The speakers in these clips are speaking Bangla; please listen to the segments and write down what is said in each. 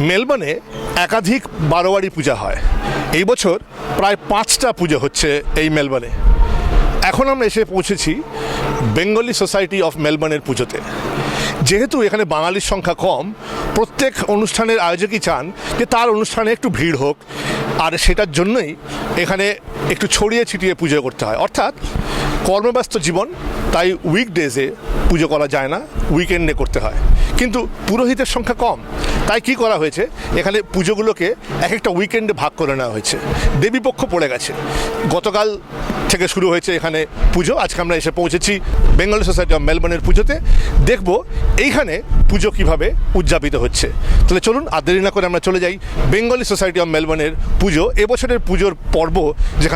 মেলবোর্নে একাধিক বারোয়ারি পূজা হয়। এই বছর প্রায় পাঁচটা পুজো হচ্ছে এই মেলবোর্নে। এখন আমরা এসে পৌঁছেছি বেঙ্গলি সোসাইটি অফ মেলবোর্নের পুজোতে। যেহেতু এখানে বাঙালির সংখ্যা কম, প্রত্যেক অনুষ্ঠানের আয়োজকই চান যে তার অনুষ্ঠানে একটু ভিড় হোক, আর সেটার জন্যই এখানে একটু ছড়িয়ে ছিটিয়ে পুজো করতে হয়। অর্থাৎ কর্মব্যস্ত জীবন, তাই উইকডেজে পুজো করা যায় না উইকেন্ডে করতে হয়। কিন্তু পুরোহিতের সংখ্যা কম। তাই কি করা হয়েছে? এখানে পুজোগুলোকে এক একটা উইকেন্ডে ভাগ করে নেওয়া হয়েছে। দেবীপক্ষ পড়ে গেছে। গতকাল থেকে শুরু হয়েছে এখানে পুজো। আজকে আমরা এসে পৌঁছেছি বেঙ্গল সোসাইটি অফ মেলবোর্নের পুজোতে। দেখব এইখানে পুজো কীভাবে উদযাপিত হচ্ছে। তাহলে চলুন আর দেরি না করে আমরা চলে যাই বেঙ্গলি সোসাইটি অফ মেলবোর্নের পুজো। এবছরের পুজোর পর্ব যেখান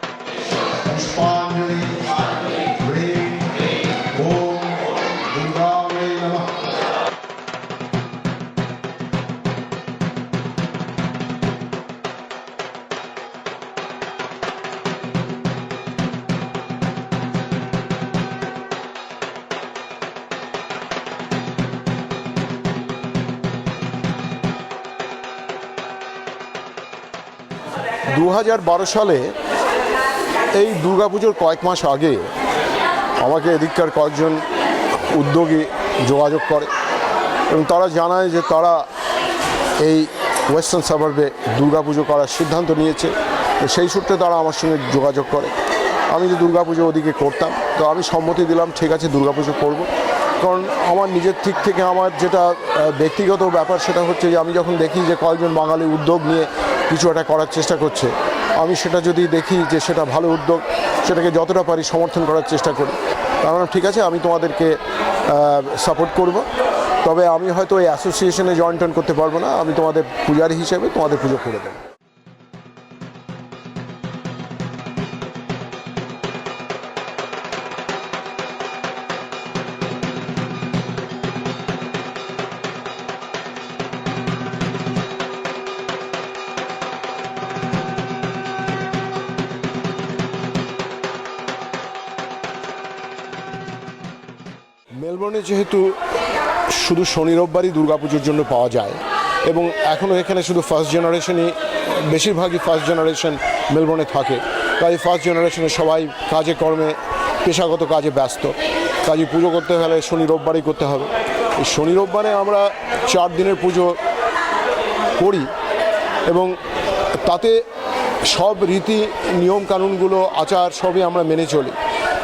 দু হাজার বারো সালে এই দুর্গাপুজোর কয়েক মাস আগে আমাকে এদিককার কয়েকজন উদ্যোগী যোগাযোগ করে এবং তারা জানায় যে তারা এই ওয়েস্টার্ন সাবার্বে দুর্গাপুজো করার সিদ্ধান্ত নিয়েছে। সেই সূত্রে তারা আমার সঙ্গে যোগাযোগ করে। আমি যে দুর্গাপুজো ওদিকে করতাম, তো আমি সম্মতি দিলাম, ঠিক আছে, দুর্গাপুজো করব। কারণ আমার নিজের দিক থেকে আমার যেটা ব্যক্তিগত ব্যাপার সেটা হচ্ছে যে আমি যখন দেখি যে কয়েকজন বাঙালি উদ্যোগ নিয়ে কিছু একটা করার চেষ্টা করছে। আমি সেটা যদি দেখি যে সেটা ভালো উদ্যোগ, সেটাকে যতটা পারি সমর্থন করার চেষ্টা করি। কারণ ঠিক আছে, আমি তোমাদেরকে সাপোর্ট করব। তবে আমি হয়তো এই অ্যাসোসিয়েশনে জয়েন করতে পারব না। আমি তোমাদের পূজারী হিসেবে তোমাদের পুজো করে দেবো। মেলবোর্নে যেহেতু শুধু শনি, রোববারই দুর্গাপুজোর জন্য পাওয়া যায়, এবং এখনও এখানে শুধু ফার্স্ট জেনারেশনই বেশিরভাগই ফার্স্ট জেনারেশন মেলবোর্নে থাকে। তাই ফার্স্ট জেনারেশনে সবাই কাজে, কর্মে, পেশাগত কাজে ব্যস্ত। কাজে পুজো করতে হলে শনি, রোববারই করতে হবে। এই শনি, রোববারে আমরা চার দিনের পুজো করি, এবং তাতে সব রীতি, নিয়ম, কানুনগুলো, আচার সবই আমরা মেনে চলি।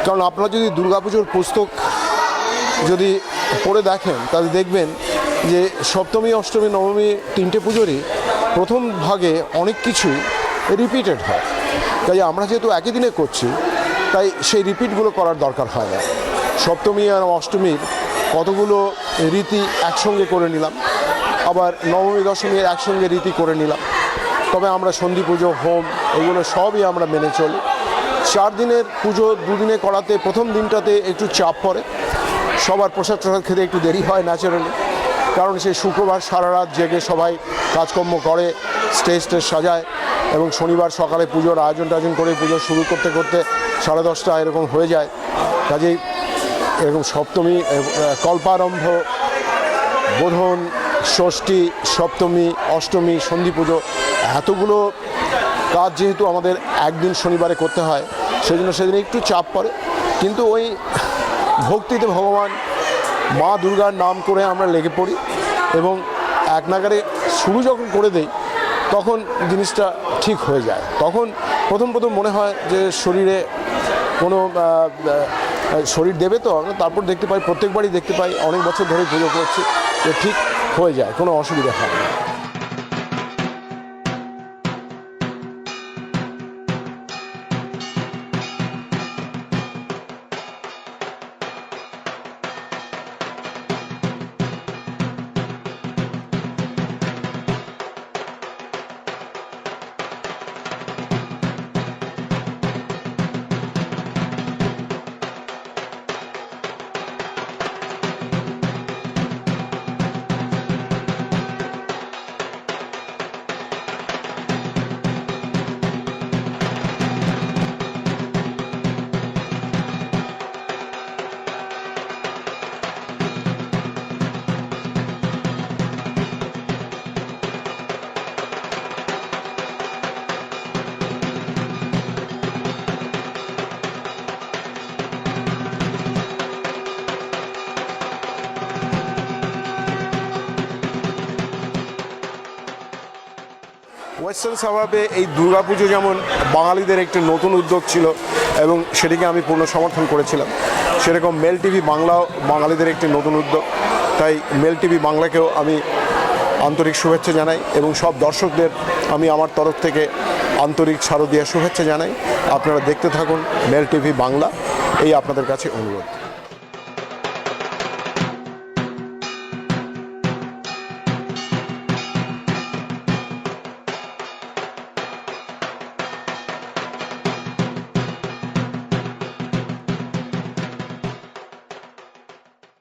কারণ আপনারা যদি দুর্গাপুজোর পুস্তক যদি পড়ে দেখেন, তাহলে দেখবেন যে সপ্তমী, অষ্টমী, নবমী তিনটে পুজোরই প্রথম ভাগে অনেক কিছুই রিপিটেড হয়। তাই আমরা যেহেতু একই দিনে করছি, তাই সেই রিপিটগুলো করার দরকার হয় না। সপ্তমী আর অষ্টমীর কতগুলো রীতি একসঙ্গে করে নিলাম, আবার নবমী, দশমীর একসঙ্গে রীতি করে নিলাম। তবে আমরা সন্ধি পুজো, হোম এগুলো সবই আমরা মেনে চলি। চার দিনের পুজো দুদিনে করাতে প্রথম দিনটাতে একটু চাপ পড়ে সবার প্রসাদ টসাদ খেতে একটু দেরি হয় ন্যাচারালি কারণ সেই শুক্রবার সারা রাত জেগে সবাই কাজকর্ম করে স্টেজ টেজ সাজায় এবং শনিবার সকালে পুজোর আয়োজন টায়োজন করে পুজো শুরু করতে করতে সাড়ে দশটা এরকম হয়ে যায়। কাজেই এরকম সপ্তমী কল্পারম্ভ, বোধন, ষষ্ঠী, সপ্তমী, অষ্টমী, সন্ধি পুজো, এতগুলো কাজ যেহেতু আমাদের একদিন শনিবারে করতে হয় সেই জন্য সেদিন একটু চাপ পড়ে। কিন্তু ওই ভক্তিতে ভগবান মা দুর্গার নাম করে আমরা লেগে পড়ি এবং এক নাগারে শুরু যখন করে দেই, তখন জিনিসটা ঠিক হয়ে যায়। তখন প্রথম প্রথম মনে হয় যে শরীরে কোনো শরীর দেবে তো তারপর দেখতে পাই, প্রত্যেকবারই দেখতে পাই, অনেক বছর ধরে পুজো করছি, যে ঠিক হয়ে যায়, কোনো অসুবিধা হয় না। ওয়েস্টার্ন সাবাবে এই দুর্গাপুজো যেমন বাঙালিদের একটি নতুন উদ্যোগ ছিল এবং সেটিকে আমি পূর্ণ সমর্থন করেছিলাম, সেরকম মেল টিভি বাংলাও বাঙালিদের একটি নতুন উদ্যোগ। তাই মেল টিভি বাংলাকেও আমি আন্তরিক শুভেচ্ছা জানাই এবং সব দর্শকদের আমি আমার তরফ থেকে আন্তরিক শারদীয় শুভেচ্ছা জানাই। আপনারা দেখতে থাকুন মেল টিভি বাংলা, এই আপনাদের কাছে অনুরোধ।